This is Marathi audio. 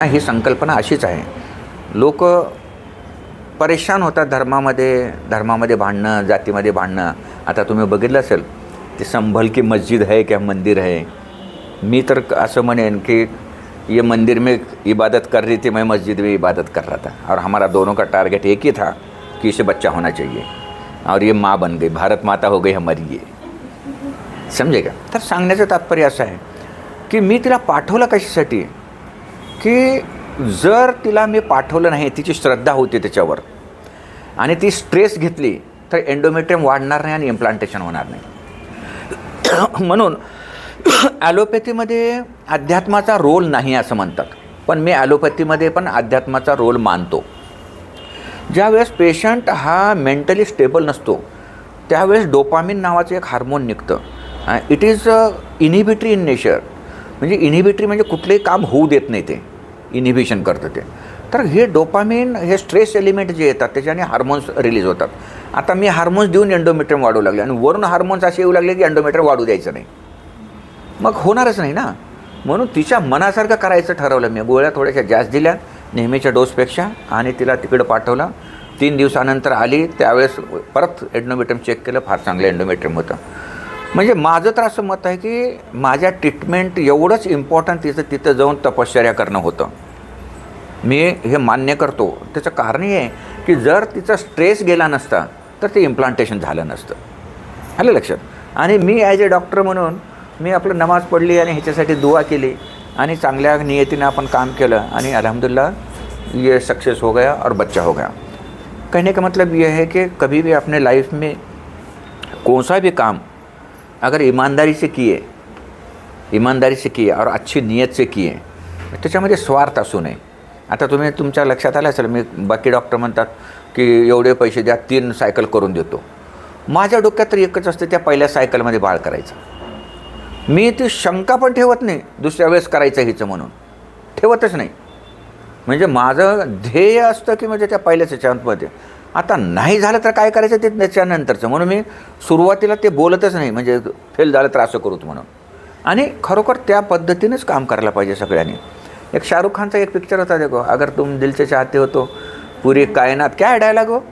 ही संकल्पना अशीच आहे. लोक परेशान होतात धर्मामध्ये धर्मामध्ये भांडणं जातीमध्ये भांडणं. आता तुम्ही बघितलं असेल ते संभल की मस्जिद आहे किंवा मंदिर आहे मी तर असं म्हणेन की ये मंदिर में इबादत कर रही थी मैं मस्जिद में इबादत कर रहा था. और हमारा दोनों का टारगेट एक ही था कि इसे बच्चा होना चाहिए. और ये माँ बन गई भारत माता हो गई हमारी ये. समजे का तर सांगण्याचं तात्पर्य असं आहे की मी तिला पाठवलं कशासाठी? की जर तिला मी पाठवलं नाही तिची श्रद्धा होती त्याच्यावर आणि ती स्ट्रेस घेतली तर एंडोमेट्रियम वाढणार नाही आणि इम्प्लांटेशन होणार नाही. म्हणून ॲलोपॅथीमध्ये अध्यात्माचा रोल नाही असं म्हणतात. पण मी ॲलोपॅथीमध्ये पण अध्यात्माचा रोल मानतो. ज्यावेळेस पेशंट हा मेंटली स्टेबल नसतो त्यावेळेस डोपामिन नावाचं एक हार्मोन निघतं. It is inhibitory in nature म्हणजे इनिबिटरी म्हणजे कुठलंही काम होऊ देत नाही ते. इनिबिशन करतं ते. तर हे डोपामिन हे स्ट्रेस एलिमेंट जे येतात त्याच्याने हार्मोन्स रिलीज होतात. आता मी हार्मोन्स देऊन एंडोमेट्रियम वाढवू लागले आणि वरून हार्मोन्स असे येऊ लागले की एंडोमेट्रियम वाढू द्यायचं नाही. मग होणारच नाही ना. म्हणून तिच्या मनासारखं करायचं ठरवलं मी. गोळ्या थोड्याशा जास्त दिल्या नेहमीच्या डोसपेक्षा आणि तिला तिकडं पाठवलं. तीन दिवसानंतर आली त्यावेळेस परत एंडोमेट्रियम चेक केलं फार चांगलं एंडोमेट्रियम होतं. म्हणजे माझं तर असं मत आहे की माझ्या ट्रीटमेंट एवढंच इम्पॉर्टंट तिचं तिथं जाऊन तपश्चर्या करणं होतं. मी हे मान्य करतो. त्याचं कारण हे आहे की जर तिचा स्ट्रेस गेला नसता तर ते इम्प्लांटेशन झालं नसतं. आलं लक्षात? आणि मी ॲज अ डॉक्टर म्हणून मी आपलं नमाज पडली आणि ह्याच्यासाठी दुआ केली आणि चांगल्या नियतीनं आपण काम केलं आणि अलहमदिल्ला ये सक्सेस हो गया और बच्चा हो गया. कहने का मतलब ये है कि कभी भी अपने लाइफ में कौन सा भी काम अगर ईमानदारी से किए ईमानदारी से किए और अच्छी नीयत से किए त्याच्यामध्ये स्वार्थ असू नये आता तुम्ही तुमच्या लक्षात आलं असेल मी बाकी डॉक्टर म्हणतात की एवढे पैसे द्या तीन सायकल करून देतो. माझ्या डोक्यात तर एकच असते त्या पहिल्या सायकलमध्ये बाळ करायचं. मी ती शंका पण ठेवत नाही दुसऱ्या वेळेस करायचं हिचं म्हणून. ठेवतच नाही. म्हणजे माझं ध्येय असतं की म्हणजे त्या पहिल्याच ह्याच्यामध्ये आता नाही झालं तर काय करायचं ते त्याच्यानंतरचं. म्हणून मी सुरुवातीला ते बोलतच नाही म्हणजे फेल झालं तर असं करूत म्हणून. आणि खरोखर त्या पद्धतीनेच काम करायला पाहिजे सगळ्यांनी. एक शाहरुख खानचा एक पिक्चर होता देखो अगर तुम दिलचे चाहते हो तो पूरी कायनात क्या डायलॉग हो?